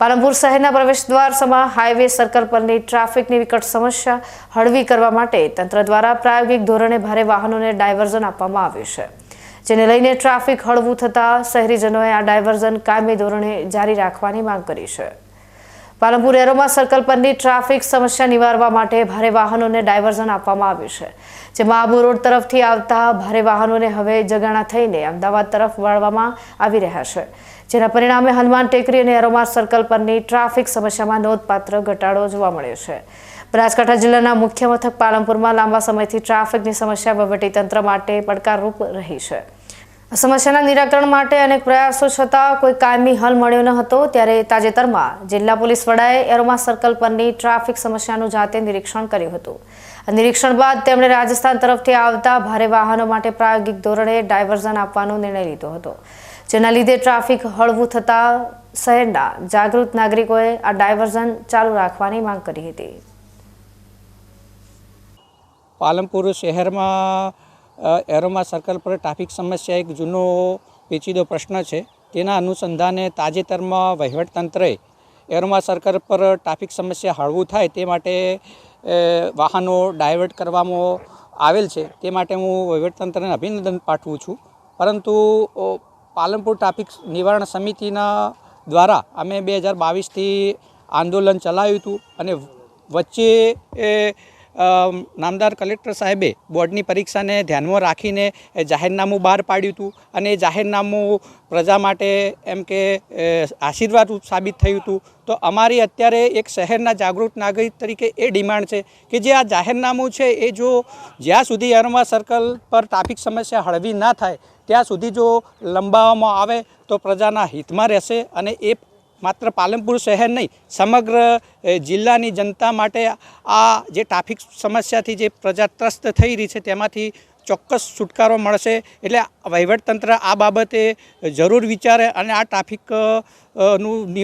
પાલનપુર શહેરના પ્રવેશદ્વાર સમા highway circle પરની ટ્રાફિકની વિકટ સમસ્યા હળવી કરવા માટે તંત્ર દ્વારા પ્રાયોગિક ધોરણે ભારે વાહનોને ડાયવર્ઝન આપવામાં આવ્યું છે. જેને લઈને ટ્રાફિક હળવું થતાં શહેરીજનોએ આ ડાયવર્ઝન કાયમી ધોરણે જારી રાખવાની માંગ કરી છે. પાલનપુર એરોમા સર્કલ પરની ટ્રાફિક સમસ્યા નિવારવા માટે ભારે વાહનોને ડાયવર્ઝન આપવામાં આવ્યું છે. જેમાં આબુ રોડ તરફથી આવતા ભારે વાહનોને હવે જગાણા થઈને અમદાવાદ તરફ વાળવામાં આવી રહ્યા છે. જેના પરિણામે હનુમાન ટેકરી અને એરોમા સર્કલ પરની ટ્રાફિક સમસ્યામાં નોંધપાત્ર ઘટાડો જોવા મળ્યો છે. બનાસકાંઠા જિલ્લાના મુખ્ય મથક પાલનપુરમાં લાંબા સમયથી ટ્રાફિકની સમસ્યા વહીવટીતંત્ર માટે પડકારરૂપ રહી છે. સમસ્યાના નિરાકરણ માટે અનેક પ્રયાસો છતાં કોઈ કાયમી હલ મળ્યો ન હતો. ત્યારે તાજેતરમાં જિલ્લા પોલીસ વડાએ એરોમા સર્કલ પરની ટ્રાફિક સમસ્યાનું જાતે નિરીક્ષણ કર્યું હતું. નિરીક્ષણ બાદ તેમણે રાજસ્થાન તરફથી આવતા ભારે વાહનો માટે પ્રાયોગિક ધોરણે ડાયવર્ઝન આપવાનો નિર્ણય લીધો હતો. જેના લીધે ટ્રાફિક હળવું થતાં શહેરના જાગૃત નાગરિકોએ આ ડાયવર્ઝન ચાલુ રાખવાની માંગ કરી હતી. પાલનપુર શહેરમાં એરોમા સર્કલ પર ટ્રાફિક સમસ્યા એક જૂનો પેચીદો પ્રશ્ન છે. તેના અનુસંધાને તાજેતરમાં વહીવટતંત્રએ એરોમા સર્કલ પર ટ્રાફિક સમસ્યા હળવું થાય તે માટે વાહનો ડાયવર્ટ કરવામાં આવેલ છે. તે માટે હું વહીવટતંત્રને અભિનંદન પાઠવું છું. પરંતુ પાલનપુર ટ્રાફિક નિવારણ સમિતિના દ્વારા અમે બે હજાર બાવીસથી આંદોલન ચલાવ્યું હતું અને વચ્ચે, એ નામદાર કલેક્ટર સાહેબે બોર્ડની પરીક્ષાને ધ્યાનમાં રાખીને જાહેરનામું બહાર પાડ્યું હતું અને એ જાહેરનામું પ્રજા માટે એમ કે આશીર્વાદરૂપ સાબિત થયું હતું. તો અમારી અત્યારે એક શહેરના જાગૃત નાગરિક તરીકે એ ડિમાન્ડ છે કે જે આ જાહેરનામું છે એ જો જ્યાં સુધી અરમા સર્કલ પર ટ્રાફિક સમસ્યા હળવી ના થાય, ત્યાં સુધી જો લંબાવવામાં આવે તો પ્રજાના હિતમાં રહેશે અને એ માત્ર પાલનપુર શહેર નહીં, સમગ્ર જિલ્લાની જનતા માટે આ જે ટ્રાફિક સમસ્યાથી જે પ્રજા ત્રસ્ત થઈ રહી છે તેમાંથી ચોક્કસ છુટકારો મળશે. એટલે વહીવટતંત્ર આ બાબતે જરૂર વિચારે અને આ ટ્રાફિકનું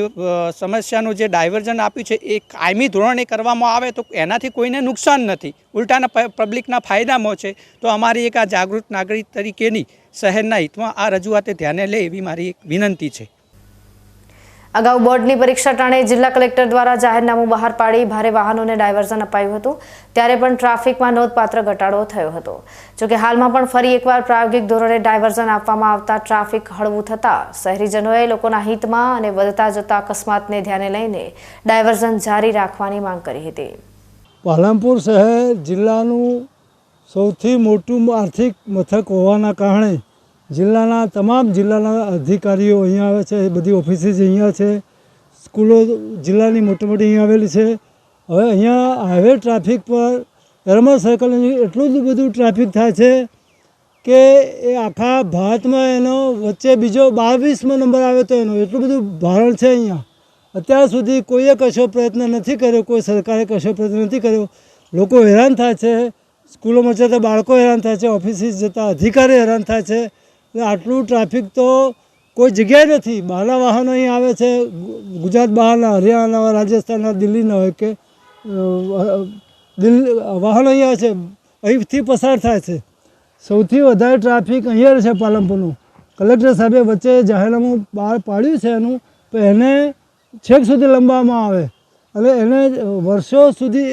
સમસ્યાનું જે ડાયવર્ઝન આપ્યું છે એ કાયમી ધોરણે કરવામાં આવે તો એનાથી કોઈને નુકસાન નથી. ઉલટાના પબ્લિકના ફાયદામાં છે તો અમારી એક આ જાગૃત નાગરિક તરીકેની શહેરના હિતમાં આ રજૂઆતે ધ્યાને લે એવી મારી એક વિનંતી છે. અગાઉ બોર્ડની પરીક્ષા ટાણે જિલ્લા કલેક્ટર દ્વારા જાહેરનામું બહાર પાડી ભારે વાહનોને ડાયવર્ઝન અપાયું હતું. ત્યારે પણ ટ્રાફિકમાં નોંધપાત્ર ઘટાડો થયો હતો. જોકે હાલમાં પણ ફરી એકવાર પ્રાયોગિક ધોરણે ડાયવર્ઝન આપવામાં આવતા ટ્રાફિક હળવું થતાં શહેરીજનોએ લોકોના હિતમાં અને વધતા જતા અકસ્માતને ધ્યાને લઈને ડાયવર્ઝન જારી રાખવાની માંગ કરી હતી. પાલનપુર શહેર જિલ્લાનું સૌથી મોટું આર્થિક મથક હોવાના કારણે જિલ્લાના તમામ જિલ્લાના અધિકારીઓ અહીંયા આવે છે બધી ઓફિસીસ અહીંયા છે. સ્કૂલો જિલ્લાની મોટી મોટી અહીંયા આવેલી છે. હવે અહીંયા હાઈવે ટ્રાફિક પર એરમા સર્કલની એટલું બધું ટ્રાફિક થાય છે કે એ આખા ભારતમાં એનો વચ્ચે બીજો બાવીસમો નંબર આવે તો એનો. એટલું બધું ભારણ છે અહીંયા. અત્યાર સુધી કોઈએ કશો પ્રયત્ન નથી કર્યો, કોઈ સરકારે કશો પ્રયત્ન નથી કર્યો. લોકો હેરાન થાય છે. સ્કૂલોમાં જતા બાળકો હેરાન થાય છે, ઓફિસીસ જતા અધિકારી હેરાન થાય છે. આટલું ટ્રાફિક તો કોઈ જગ્યાએ નથી. બહારના વાહનો અહીં આવે છે. ગુજરાત બહારના હરિયાણા રાજસ્થાનના, દિલ્હીના હોય કે દિલ્હી વાહનો અહીં આવે છે. અહીંથી પસાર થાય છે. સૌથી વધારે ટ્રાફિક અહીંયા છે પાલનપુરનું. કલેક્ટર સાહેબે વચ્ચે જાહેરનામું બહાર પાડ્યું છે એનું, તો એને છેક સુધી લંબાવવામાં આવે. અને એને વર્ષો સુધી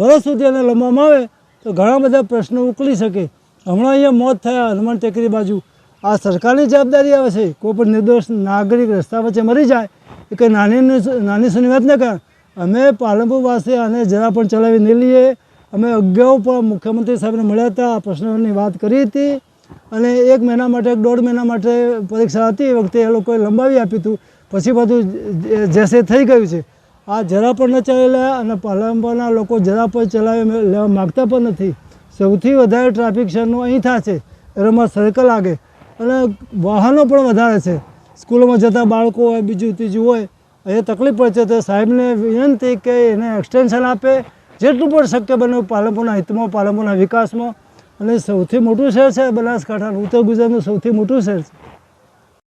વર્ષ સુધી એને લંબાવવામાં આવે, તો ઘણા બધા પ્રશ્નો ઉકલી શકે. હમણાં અહીંયા મોત થયા, હનુમાન ટેકરી બાજુ. આ સરકારની જવાબદારી આવે છે. કોઈ પણ નિર્દોષ નાગરિક રસ્તા વચ્ચે મરી જાય, એ કંઈ નાની નાની સુની વાત ન કારણ અમે પાલનપુરવાસી આને જરા પણ ચલાવી નહીં લઈએ. અમે અગાઉ પણ મુખ્યમંત્રી સાહેબને મળ્યા હતા, આ પ્રશ્નોની વાત કરી હતી. અને એક મહિના માટે, એક દોઢ મહિના માટે પરીક્ષા હતી. એ વખતે એ લોકોએ લંબાવી આપ્યું હતું. પછી બધું જેસે થઈ ગયું છે. આ જરા પણ ન ચલાવેલા અને પાલનપુરના લોકો જરા પણ ચલાવી લેવા માગતા પણ નથી. સૌથી વધારે ટ્રાફિક શહેરનું અહીં થાય છે. એમાં સર્કલ આગે અને વાહનો પણ વધારે છે. સ્કૂલોમાં જતા બાળકો હોય, બીજું ત્રીજું હોય, એ તકલીફ પડશે તો સાહેબને વિનંતી કે એને એક્સટેન્શન આપે. જેટલું પણ શક્ય બને પાલનપુરના હિતમાં, પાલનપુરના વિકાસમાં. અને સૌથી મોટું શહેર છે, બનાસકાંઠાનું. ઉત્તર ગુજરાતનું સૌથી મોટું શહેર છે.